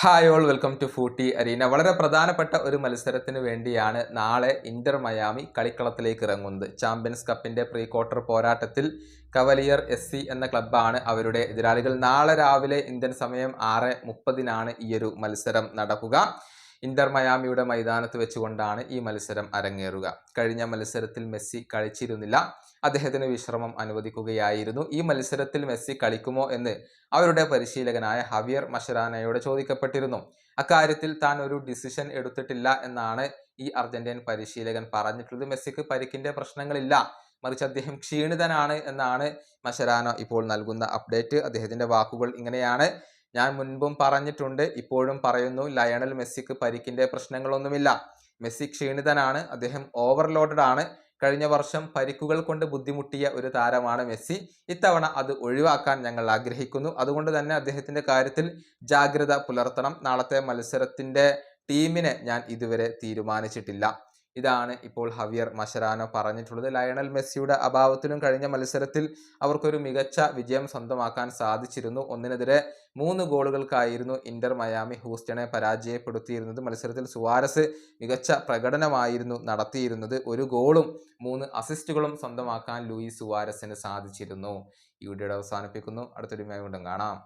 Hi all welcome to footy arena വളരെ പ്രധാനപ്പെട്ട ഒരു മത്സരത്തിന് വേണ്ടിയാണ് നാളെ ഇന്റർ മയാമി കളിക്കളത്തിലേക്ക് ഇറങ്ങുന്നത്. ചാമ്പ്യൻസ് കപ്പിന്റെ പ്രീ ക്വാർട്ടർ പോരാട്ടത്തിൽ കവലിയർ എസ് സി എന്ന ക്ലബ്ബാണ് അവരുടെ എതിരാളികൾ. നാളെ രാവിലെ ഇന്ത്യൻ സമയം ആറ് മുപ്പതിനാണ് ഈ ഒരു മത്സരം നടക്കുക. ഇന്റർ മയാമിയുടെ മൈതാനത്ത് വെച്ചുകൊണ്ടാണ് ഈ മത്സരം അരങ്ങേറുക. കഴിഞ്ഞ മത്സരത്തിൽ മെസ്സി കളിച്ചിരുന്നില്ല. അദ്ദേഹത്തിന് വിശ്രമം അനുവദിക്കുകയായിരുന്നു. ഈ മത്സരത്തിൽ മെസ്സി കളിക്കുമോ എന്ന് അവരുടെ പരിശീലകനായ ഹവിയർ മഷരാനയോട് ചോദിക്കപ്പെട്ടിരുന്നു. അക്കാര്യത്തിൽ താൻ ഒരു ഡിസിഷൻ എടുത്തിട്ടില്ല എന്നാണ് ഈ അർജന്റീൻ പരിശീലകൻ പറഞ്ഞിട്ടുള്ളത്. മെസ്സിക്ക് പരിക്കിന്റെ പ്രശ്നങ്ങളില്ല. മറിച്ച് അദ്ദേഹം ക്ഷീണിതനാണ് എന്നാണ് മഷരാനോ ഇപ്പോൾ നൽകുന്ന അപ്ഡേറ്റ് അദ്ദേഹത്തിന്റെ വാക്കുകൾ ഇങ്ങനെയാണ്. ഞാൻ മുൻപും പറഞ്ഞിട്ടുണ്ട് ഇപ്പോഴും പറയുന്നു ലയണൽ മെസ്സിക്ക് പരിക്കിന്റെ പ്രശ്നങ്ങളൊന്നുമില്ല. മെസ്സി ക്ഷീണിതനാണ് അദ്ദേഹം ഓവർലോഡഡ് ആണ്. കഴിഞ്ഞ വർഷം പരിക്കുകൾ കൊണ്ട് ബുദ്ധിമുട്ടിയ ഒരു താരമാണ് മെസ്സി. ഇത്തവണ അത് ഒഴിവാക്കാൻ ഞങ്ങൾ ആഗ്രഹിക്കുന്നു. അതുകൊണ്ട് തന്നെ അദ്ദേഹത്തിന്റെ കാര്യത്തിൽ ജാഗ്രത പുലർത്തണം. നാളത്തെ മത്സരത്തിന്റെ ടീമിനെ ഞാൻ ഇതുവരെ തീരുമാനിച്ചിട്ടില്ല. ഇതാണ് ഇപ്പോൾ ഹവിയർ മഷരാനോ പറഞ്ഞിട്ടുള്ളത്. ലയണൽ മെസ്സിയുടെ അഭാവത്തിലും കഴിഞ്ഞ മത്സരത്തിൽ അവർക്കൊരു മികച്ച വിജയം സ്വന്തമാക്കാൻ സാധിച്ചിരുന്നു. ഒന്നിനെതിരെ മൂന്ന് ഗോളുകൾക്കായിരുന്നു ഇന്റർ മയാമി ഹൂസ്റ്റണെ പരാജയപ്പെടുത്തിയിരുന്നത്. മത്സരത്തിൽ സുവാരസ് മികച്ച പ്രകടനമായിരുന്നു നടത്തിയിരുന്നത്. ഒരു ഗോളും മൂന്ന് അസിസ്റ്റുകളും സ്വന്തമാക്കാൻ ലൂയിസ് സുവാരസിന് സാധിച്ചിരുന്നു. ഈ വീഡിയോയുടെ അവസാനിപ്പിക്കുന്നു. അടുത്തൊരു വീണ്ടും കാണാം.